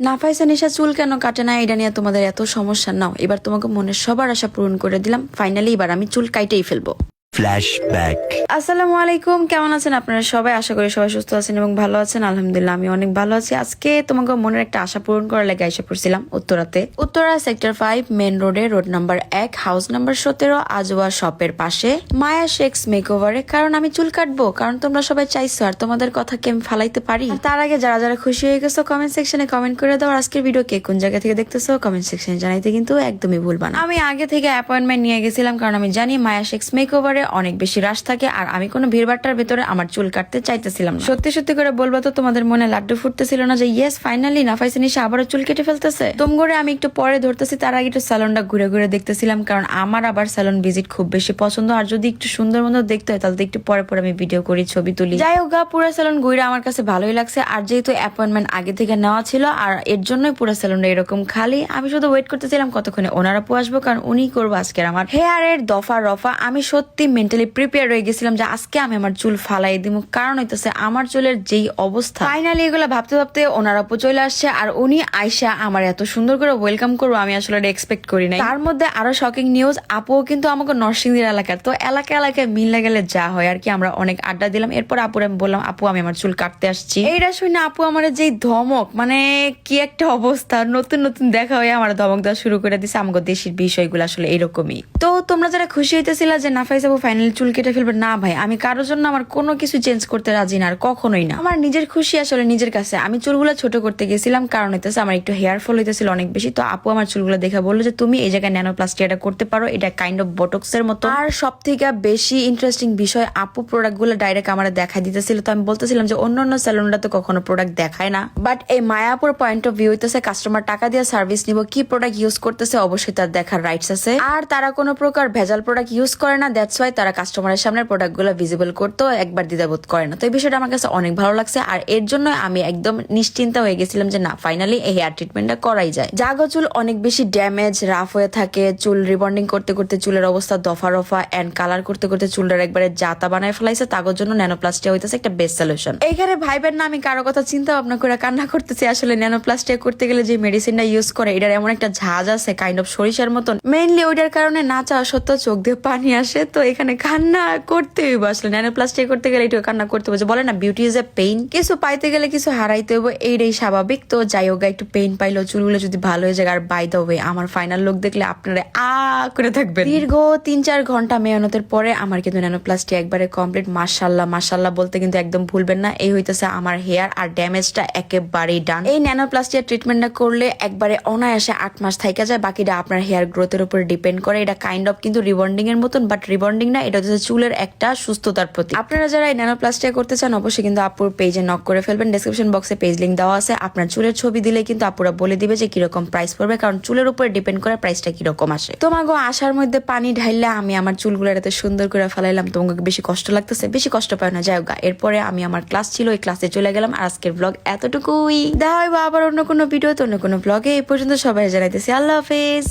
নাফাইসা নিশা চুল কেন কাটে না? এটা নিয়ে তোমাদের এত সমস্যা। নাও, এবার তোমাকে মনের সবার আশা পূরণ করে দিলাম। ফাইনালি এবার আমি চুল কাইটেই ফেলব। Flashback. আসসালামু আলাইকুম, কেমন আছেন আপনারা সবাই? আশা করি সবাই সুস্থ আছেন এবং ভালো আছেন। আলহামদুলিল্লাহ আমি অনেক ভালো আছি। আজকে তোমাকে মনের একটা আশা পূরণ করার লেগে এসে পড়ছিলাম উত্তরাতে। উত্তরা সেক্টর ফাইভ মেন রোডে, রোড নাম্বার এক, হাউস নাম্বার সতেরো, আজওয়া শপের পাশে। মায়া শেক্স মেকওভারে কারণ আমি চুল কাটবো, কারণ তোমরা সবাই চাইছো, আর তোমাদের কথা কি আমি ফালাইতে পারি? তার আগে যারা যারা খুশি হয়ে গেছো কমেন্ট সেকশনে কমেন্ট করে দাও। আর আজকের ভিডিও কে কোন জায়গা থেকে দেখতেছো কমেন্ট সেকশনে জানাইতে কিন্তু একদমই ভুলবা না। আমি আগে থেকে অ্যাপয়েন্টমেন্ট নিয়ে গেছিলাম, কারণ আমি জানি মায়া শেক্স মেকওভারে অনেক বেশি রাশ থাকে আর আমি কোনো ভিড়ভাট্টার ভেতরে আমার চুল কাটতে চাইতেছিলাম। সত্যি সত্যি করে বলব তো, তোমাদের মনে লাড্ডু ফুটতেছিল না যে ইয়েস ফাইনালি নাফাইসে নিশা আবারও চুল কেটে ফেলতেছে? করে আমি একটু পরে ধরতেছি, তার আগে একটু স্যালনটা ঘুরে ঘুরে দেখতেছিলাম, কারণ আমার আবার স্যালন ভিজিট খুব বেশি পছন্দ। আর যদি একটু সুন্দর মতো দেখতে হয়, তাহলে একটু পরে পরে আমি ভিডিও করি, ছবি তুলি। যাই হোক গা, পুরো স্যালন ঘুরে আমার কাছে ভালোই লাগছে। আর যেহেতু অ্যাপয়েন্টমেন্ট আগে থেকে নেওয়া ছিল, আর এর জন্যই পুরো স্যালনটা এরকম খালি, আমি শুধু ওয়েট করতেছিলাম কতক্ষণে ওনারা পো আসব, কারণ উনি করব আজকের আমার হেয়ারের দফা রফা। আমি সত্যি মেন্টালি প্রিপেয়ার হয়ে গেছিলাম যে আজকে আমি আমার চুল ফালাই দিব কারণ হইতেছে আমার চুলের যেই অবস্থা ফাইনালি এগুলো ভাবতে ভাবতে ওনারা আপু চলে আসছে আর উনি আয়সা আমার এত সুন্দর করে ওয়েলকাম করব আমি আসলে এক্সপেক্ট করি নাই। তার মধ্যে আরও শকিং নিউজ আপুও কিন্তু আমাকে নরসিংদীর এলাকার, তো এলাকা এলাকায় মিলে গেলে যা হয় আর কি, আমরা অনেক আড্ডা দিলাম। এরপর আপুর আমি বললাম, আপু, আমি আমার চুল কাটতে আসছি। এইটা শুনে আপু আমার যেই ধমক মানে কি একটা অবস্থা, নতুন নতুন দেখা হয়ে আমার ধমক দেওয়া শুরু করে দিছে। আমাকে দেশের বিষয়গুলো আসলে এরকমই। তো তোমরা যারা খুশি হইতেছিল যে নাফাইস আপু ফাইনালি চুল কেটে ফেলবে? না ভাই, আমি কারোর জন্য আমার কোনো কিছু চেঞ্জ করতে রাজি না, আর কখনোই না। আমার নিজের খুশি আসলে নিজের কাছে। আমি চুলগুলো ছোট করতে গেছিলাম, কারণ হইতেছে আমার একটু হেয়ার ফল হইতেছিল অনেক বেশি। তো আপু আমার চুলগুলো দেখে বলল যে, তুমি এই জায়গায় ন্যানোপ্লাস্টি এটা করতে পারো, এটা কাইন্ড অফ বটক্স এর মতো। আর সব থেকে বেশি ইন্টারেস্টিং বিষয়, আপু প্রোডাক্টগুলো ডাইরেক্ট আমার দেখা দিতেছিল। তো আমি বলতেছিলাম যে, অন্য অন্য স্যালুনরা তো কখনো প্রোডাক্ট দেখায় না। বাট এই মায়াপুর পয়েন্ট অফ ভিউ হইতেছে কাস্টমার টাকা দিয়ে সার্ভিস নিব, কি প্রোডাক্ট ইউজ করতেছে, অবশ্যই তার দেখার রাইটস আছে। আর তারা কোনো প্রকার ভেজাল প্রোডাক্ট ইউজ করে না দ্যাটস ওয়াই তারা কাস্টমারের সামনে প্রোডাক্টগুলো ভিজিবল করতেও একবার দ্বিধাবোধ করে না। তো এই বিষয়টা আমার কাছে অনেক ভালো লাগছে। আর এর জন্য আমি একদম নিশ্চিন্ত হয়ে গেছিলাম যে না ফাইনালি এই হেয়ার ট্রিটমেন্টটা করাই যায়। জাগো চুল অনেক বেশি ড্যামেজ রাফ হয়ে থাকে। চুল রিবন্ডিং করতে করতে চুলের অবস্থা দফা রফা অ্যান্ড কালার করতে করতে চুলটার একবারে জাতা বানায় ফেলাইছে। তাগোর জন্য ন্যানোপ্লাস্টিয়া হইতেছে একটা বেস্ট সলিউশন এইখানে ভাইবের না, আমি কারও কথা চিন্তা ভাবনা করে কান্না করতেছি। আসলে ন্যানোপ্লাস্টিয়া করতে গেলে যে মেডিসিনটা ইউজ করে, এটার এমন একটা ঝাঁজ আছে কাইন্ড অফ সরিষার মতন। মেইনলি ওইটার কারণে না চাওয়া সত্ত্বেও চোখ দিয়ে পানি আসে। তো এখানে কান্না করতে হইব আসলে। ন্যানোপ্লাস্টিয়া করতে গেলে একটু কান্না করতে হবে। বলে না বিউটি ইজ এ পেইন কিছু পাইতে গেলে কিছু হারাইতে হইব এইটাই স্বাভাবিক। তো যাই হোক একটু পেইন পাইলো চুলগুলো যদি ভালো হয়ে যায়, আর বাই দা ওয়ে আমার ফাইনাল লুক দেখলে আপনারা আ করে থাকবেন। দীর্ঘ তিন চার ঘণ্টা মেহনতের পরে আমার কিন্তু ন্যানোপ্লাস্টি একবারে কমপ্লিট মাসাল্লাহ মাসাল্লাহ বলতে কিন্তু একদম ভুলবেন না। এই হইতেছে আমার হেয়ার আর ড্যামেজটা একেবারেই ডান এই ন্যানোপ্লাস্টিয়া ট্রিটমেন্টটা করলে একবারে অনায়াসে আট মাস থাইকা যায়। বাকিটা আপনার হেয়ার গ্রোথের উপর ডিপেন্ড করে। এটা কাইন্ড অফ কিন্তু রিবন্ডিং এর মতন বাট রিবন্ডিং না, এটা হচ্ছে চুলের একটা সুস্থতার প্রতি আপনারা যারা এই ন্যানোপ্লাস্টিয়া করতে চান, অবশ্যই কিন্তু আপুর পেজে নক করে ফেলবেন। ডেসক্রিপশন বক্সে পেজ লিঙ্ক দেওয়া আছে। আপনার চুলের ছবি দিলে কিন্তু আপুরা বলে দিবে যে কীরকম প্রাইস পড়বে, কারণ চুলের উপর ডিপেন্ড করে প্রাইসটা কীরকম আসে। তোমাকে আসার মধ্যে পানি ঢাইলে আমি আমার চুলগুলো এত সুন্দর করে ফেলাইলাম। তোমাকে বেশি কষ্ট লাগতেছে, বেশি কষ্ট পায় না, যাই এরপরে আমি আমার ক্লাস ছিল, ওই ক্লাসে চলে গেলাম। আর আজকের ব্লগ এতটুকুই। দেখা হইব আবার অন্য কোনো ভিডিও তো, অন্য কোনো ব্লগে এই পর্যন্ত সবাই জানাইতেছি, আল্লাহ হাফেজ।